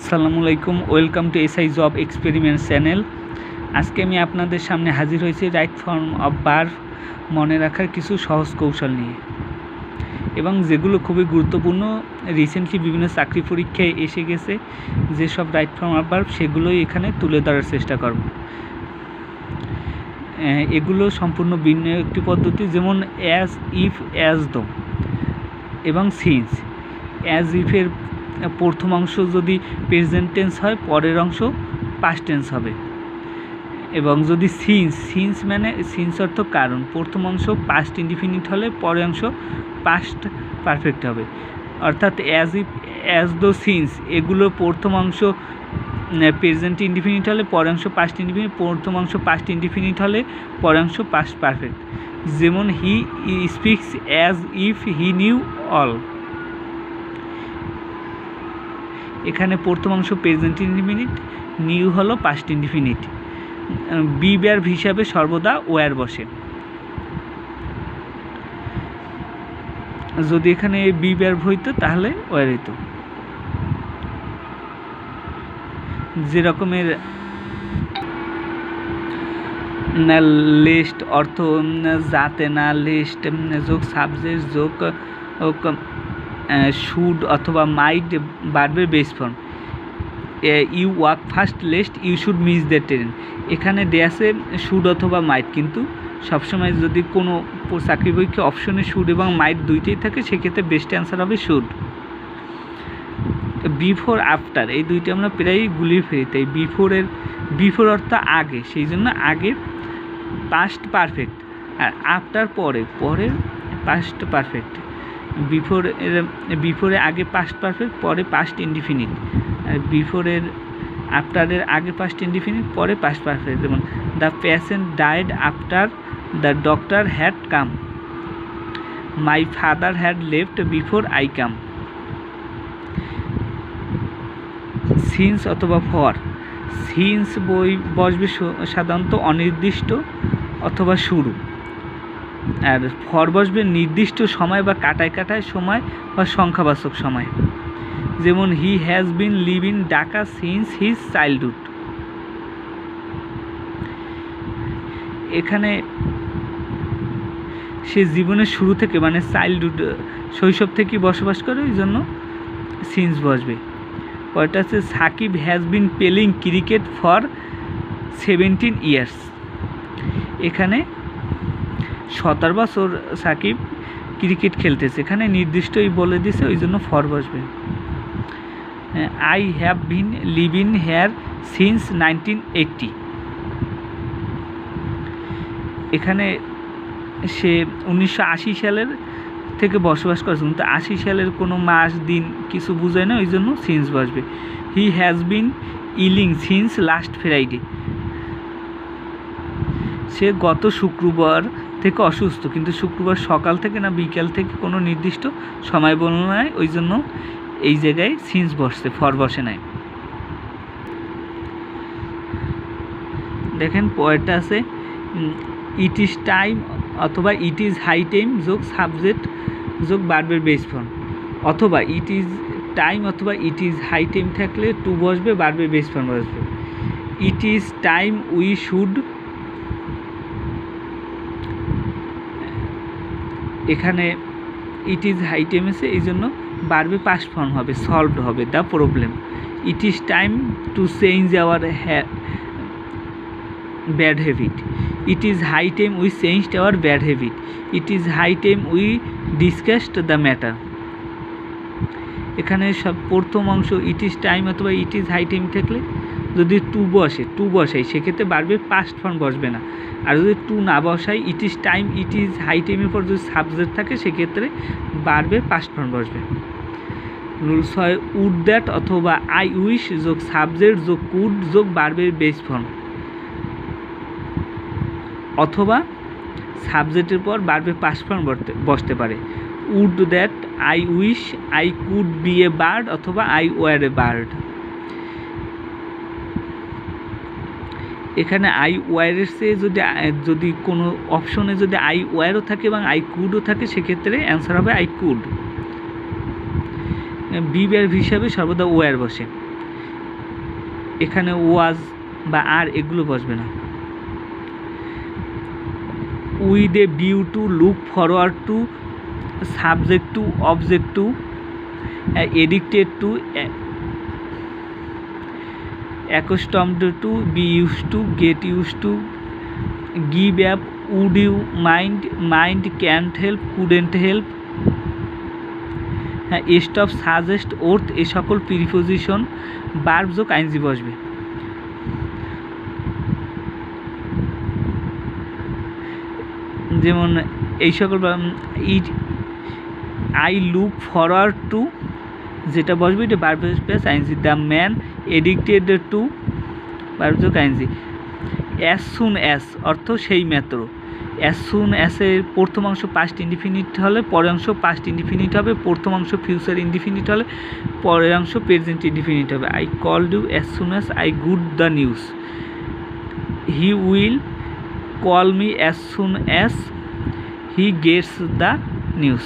আসসালামু আলাইকুম, welcome to SI job experiment channel. আজকে আমি আপনাদের সামনে হাজির হয়েছি রাইট ফর্ম অফ বার, মনে রাখার কিছু সহজ কৌশল নিয়ে। এবং যেগুলো খুবই গুরুত্বপূর্ণ রিসেন্টলি বিভিন্ন চাকরি পরীক্ষায় এসে গেছে, যেসব রাইট ফর্ম অফ বার, সেগুলোই এখানে তুলে ধরার চেষ্টা করব। এগুলো সম্পূর্ণ ভিন্ন একটি পদ্ধতি, যেমন অ্যাজ ইফ অ্যাজ দো এবং সিন্স অ্যাজ ইফের প্রথম অংশ যদি প্রেজেন্ট টেন্স হয়, পরের অংশ পাস্ট টেন্স হবে। এবং যদি সিন্স সিন্স মানে সিন্স অর্থ কারণ। প্রথম অংশ পাস্ট ইনডিফিনিট হলে, পরের অংশ পাস্ট পারফেক্ট হবে। অর্থাৎ as if as though since এগুলো প্রথম অংশ প্রেজেন্ট ইনডিফিনিট হলে, পরের অংশ পাস্ট ইনডিফিনিট প্রথম অংশ পাস্ট ইনডিফিনিট হলে, পরের অংশ পাস্ট পারফেক্ট যেমন he speaks as if he knew all এখানে প্রথম অংশ প্রেজেন্ট ইনডিফিনিট নিউ হলো পাস্ট ইনডিফিনিট বি ব্যার হিসাবে সর্বদা ওয়ার বসে। যদি এখানে বি ব্যার হইতো তাহলে ওয়ার হইতো যে রকমের না লিস্ট অর্থ যাতে না লিস্ট যোগ সাবজেক্ট যোগ শুড অথবা মাইট বাড়বে base form you walk fast lest you should miss the train এখানে দেয়া আছে শুড অথবা মাইট কিন্তু সবসময় যদি কোনো চাকরি পরীক্ষা অপশনে শুড এবং মাইট দুইটাই থাকে, সেক্ষেত্রে বেস্ট অ্যান্সার হবে শুড বিফোর আফটার এই দুইটা আমরা প্রায়ই গুলিয়ে ফেলি। তাই বিফোরের বিফোর অর্থ আগে, সেই জন্য আগে পাস্ট পারফেক্ট আর আফটার পরে পরে পাস্ট পারফেক্ট বিফোর বিফোরে আগে পাস্ট পারফেক্ট পরে পাস্ট ইনডিফিনিট বিফোরের আফটারের আগে পাস্ট ইনডিফিনিট পরে পাস্ট পারফেক্ট যেমন the patient died after the doctor had come my father had left before I come since অথবা ফর সিন্স বই বসবে সাধারণত অনির্দিষ্ট অথবা শুরু। আর ফর বসবে নির্দিষ্ট সময় বা কাটায় কাটায় সময় বা সংখ্যাবাচক সময়। যেমন he has been live in Dhaka since his childhood এখানে সে জীবনের শুরু থেকে মানে চাইল্ডহুড শৈশব থেকেই বসবাস করে ওই জন্য সিন্স বসবে। পরেরটা হচ্ছে Shakib has been playing cricket for seventeen years এখানে সতেরো বছর সাকিব ক্রিকেট খেলতেছে। এখানে নির্দিষ্টই বলে দিছে, ওই জন্য ফর বসবে। I have been live in here since nineteen eighty এখানে সে উনিশশো আশি সালের থেকে বসবাস করছে। কিন্তু আশি সালের কোনো মাস, দিন কিছু বুঝায় না, ওই জন্য সিন্স বসবে। He has been ailing since last Friday সে গত শুক্রবার থেকে অসুস্থ, কিন্তু শুক্রবার সকাল থেকে না বিকাল থেকে কোনো নির্দিষ্ট সময় বলল নাই, ওই জন্য এই জায়গায় সিন্স বসছে, ফর বসে নাই। দেখেন পয়েরটা আছে ইট ইজ টাইম অথবা ইট ইজ হাই টাইম যোগ সাবজেক্ট যোগ বার্বের বেস ফর্ম অথবা ইট ইজ টাইম অথবা ইট ইজ হাই টাইম থাকলে টু বসবে বার্বের বেস ফর্ম বসবে। It is time we should এখানে ইট ইজ হাই টাইম এসে এই জন্য বাড়বে পাস্ট ফর্ম হবে সলভড হবে the problem it is time to change our bad habit it is high time we changed our bad habit it is high time we discussed the matter এখানে সব প্রথম অংশ ইট ইজ টাইম অথবা it is high time থাকলে যদি two বসে, two বসাই, সেক্ষেত্রে বাড়বে পাস্ট ফর্ম বসবে না। আর যদি টু না বসাই it is time it is high টাইমের পর যদি সাবজেক্ট থাকে, সেক্ষেত্রে বাড়বে পাস্ট ফর্ম বসবে। রুলস হয় উড দ্যাট অথবা আই উইশ যোগ সাবজেক্ট যোগ কুড যোগ বাড়বে বেস ফর্ম অথবা সাবজেক্টের পর বাড়বে পাস্ট ফর্ম বসতে পারে। Would that I wish I could be a bird অথবা আই ওয়ার এ বার্ড এখানে আই ওয়ারের চেয়ে যদি যদি কোনো অপশনে যদি আই ওয়ারও থাকে এবং আই কুডও থাকে, সেক্ষেত্রে অ্যান্সার হবে আই কুড বি ব্যার হিসাবে সর্বদা ওয়ার বসে। এখানে ওয়াজ বা আর এগুলো বসবে না। With a view to look forward to subject to object to addicted to accustomed to be used to get used to give up would you mind mind can't help couldn't help হ্যাঁ stop suggest worth এ সকল preposition verb যোগ ing বসবে যেমন এই সকল it I look forward to যেটা বসবে, এটা verb plus ing the man addicted to verb যোগ আইনজি অ্যাজ সুন অ্যাস অর্থ সেই মাত্র অ্যাজ সুন অ্যাসের প্রথম অংশ পাস্ট ইনডিফিনিট হলে, পরের অংশ পাস্ট ইনডিফিনিট হবে, প্রথম অংশ ফিউচার ইনডিফিনিট হলে, পরের অংশ প্রেজেন্ট ইনডিফিনিট হবে। I call do as soon as I good the news he will call me as soon as he gets the news